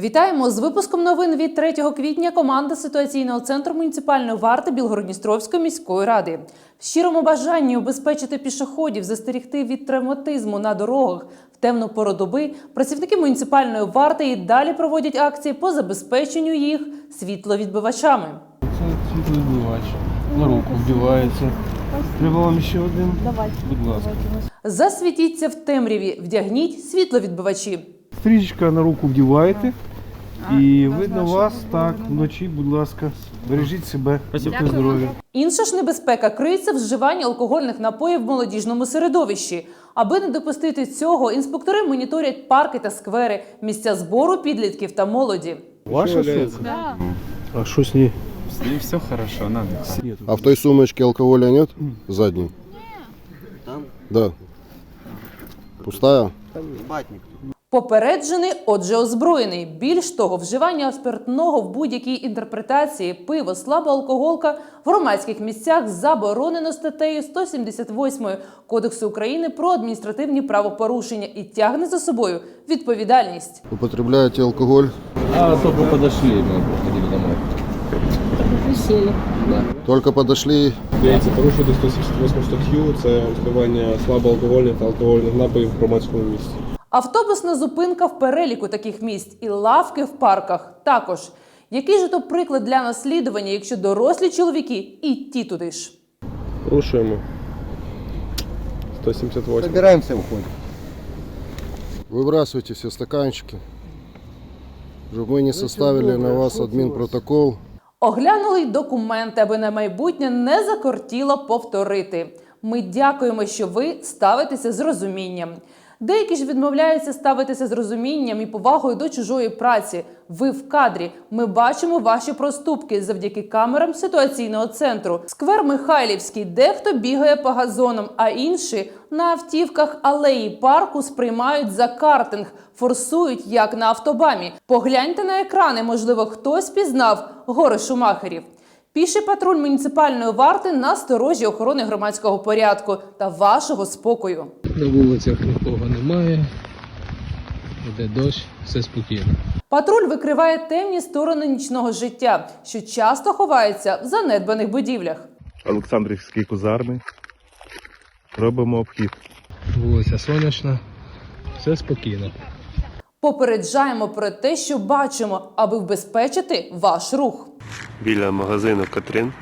Вітаємо з випуском новин від 3 квітня. Команда ситуаційного центру муніципальної варти Білгородністровської міської ради. В щирому бажанні убезпечити пішоходів, застерігти від травматизму на дорогах в темну пору доби. Працівники муніципальної варти і далі проводять акції по забезпеченню їх світловідбивачами. Це світловідбивач. На руку вдівається. Треба вам ще один? Давайте. Будь ласка. Засвітіться в темряві, вдягніть світловідбивачі. Стрічка на руку вдіваєте. І видно вас так вночі, будь ласка. Бережіть себе, будьте здорові. Інша ж небезпека криється в вживанні алкогольних напоїв в молодіжному середовищі. Аби не допустити цього, інспектори моніторять парки та сквери, місця збору підлітків та молоді. Ваша сумка? А що з ній? С ней все хорошо, надо. А в той сумочке алкоголя нет? Задней? Там? Да. Пустая? Попереджений, отже, озброєний. Більш того, вживання спиртного в будь-якій інтерпретації пиво, слаба алкоголка в громадських місцях заборонено статтею 178 Кодексу України про адміністративні правопорушення і тягне за собою відповідальність. Употребляете алкоголь? А только подошли, мы приходили домой. Только подошли, Яйця порушити 178 статтю це вживання слабоалкогольних та алкогольних напоїв в громадському місці. Автобусна зупинка в переліку таких місць і лавки в парках також. Який же то приклад для наслідування, якщо дорослі чоловіки і ті туди ж? Порушуємо. 178. Собираемся, уходим. выбрасывайте все стаканчики. Чтобы мы не составили на вас админ-протокол. Оглянули й документи, аби на майбутнє не закортіло повторити. Ми дякуємо, що ви ставитеся з розумінням. Деякі ж відмовляються ставитися з розумінням і повагою до чужої праці. Ви в кадрі. Ми бачимо ваші проступки завдяки камерам ситуаційного центру. Сквер Михайлівський, дехто бігає по газонам, а інші на автівках алеї парку сприймають за картинг, форсують як на автобамі. Погляньте на екрани, можливо, хтось пізнав гори шумахерів. Піший патруль муніципальної варти на сторожі охорони громадського порядку та вашого спокою. На вулицях нікого немає. Іде дощ, все спокійно. Патруль викриває темні сторони нічного життя, що часто ховаються в занедбаних будівлях. Олександрівський кузарний. Робимо обхід. Вулиця сонячна, все спокійно. Попереджаємо про те, що бачимо, аби вбезпечити ваш рух. Біля магазину Катрин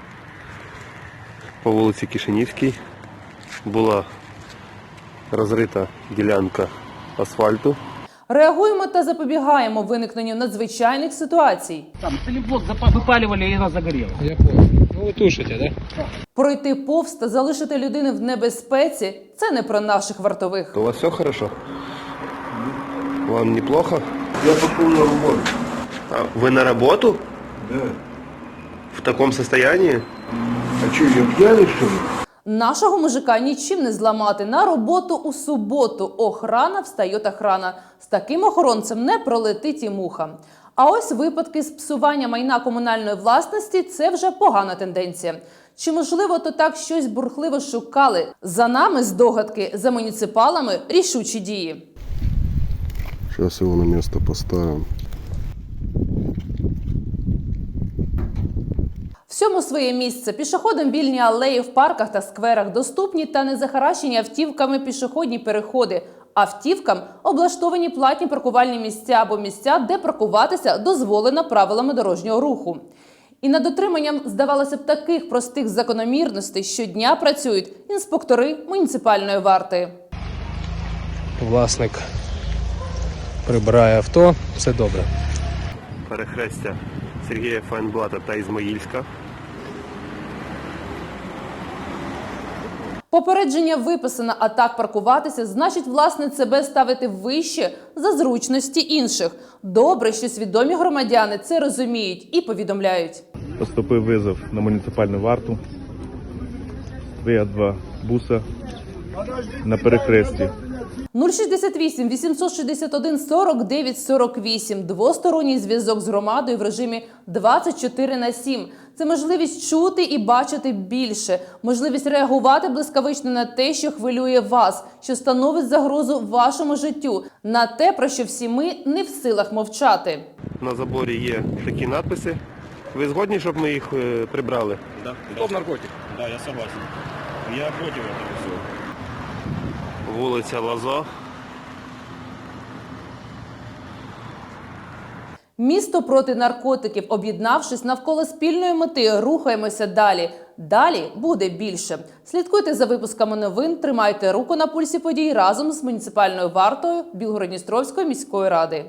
по вулиці Кишинівській була розрита ділянка асфальту. Реагуємо та запобігаємо виникненню надзвичайних ситуацій. Там Я понял. Ну ви тушите, да? Пройти повз та залишити людини в небезпеці це не про наших вартових. У вас все хорошо? Вам неплохо? Я пошел на работу. А вы на работу? Да. В таком состоянии? А что, я пьяный, что ли? Нашого мужика нічим не зламати. На роботу у суботу. Охрана встає охрана. З таким охоронцем не пролетить і муха. А ось випадки з псування майна комунальної власності це вже погана тенденція. Чи можливо то так щось бурхливо шукали? За нами здогадки, за муніципалами рішучі дії. Сейчас его на место поставим. Всьому своє місце пішоходам вільні алеї в парках та скверах доступні та не захаращені автівками пішохідні переходи. Автівкам облаштовані платні паркувальні місця або місця, де паркуватися дозволено правилами дорожнього руху. І над дотриманням, здавалося б, таких простих закономірностей щодня працюють інспектори муніципальної варти. Власник прибирає авто, все добре. Перехрестя Сергія Файнблата та Ізмаїльська. Попередження виписано, а так паркуватися значить власне себе ставити вище за зручності інших. Добре, що свідомі громадяни це розуміють і повідомляють. Поступив визов на муніципальну варту. Стоять два буса на перехресті. 068 861 49 48. Двосторонній зв'язок з громадою в режимі 24 на 7. Це можливість чути і бачити більше, можливість реагувати блискавично на те, що хвилює вас, що становить загрозу вашому життю, на те, про що всі ми не в силах мовчати. На заборі є такі надписи. Ви згодні, щоб ми їх е, прибрали? Да. Стоп наркотик. Да, я согласен. Я против этого всего. Вулиця Лазо. Місто проти наркотиків, об'єднавшись навколо спільної мети, рухаємося далі. Далі буде більше. Слідкуйте за випусками новин, тримайте руку на пульсі подій разом з муніципальною вартою Білгородністровської міської ради.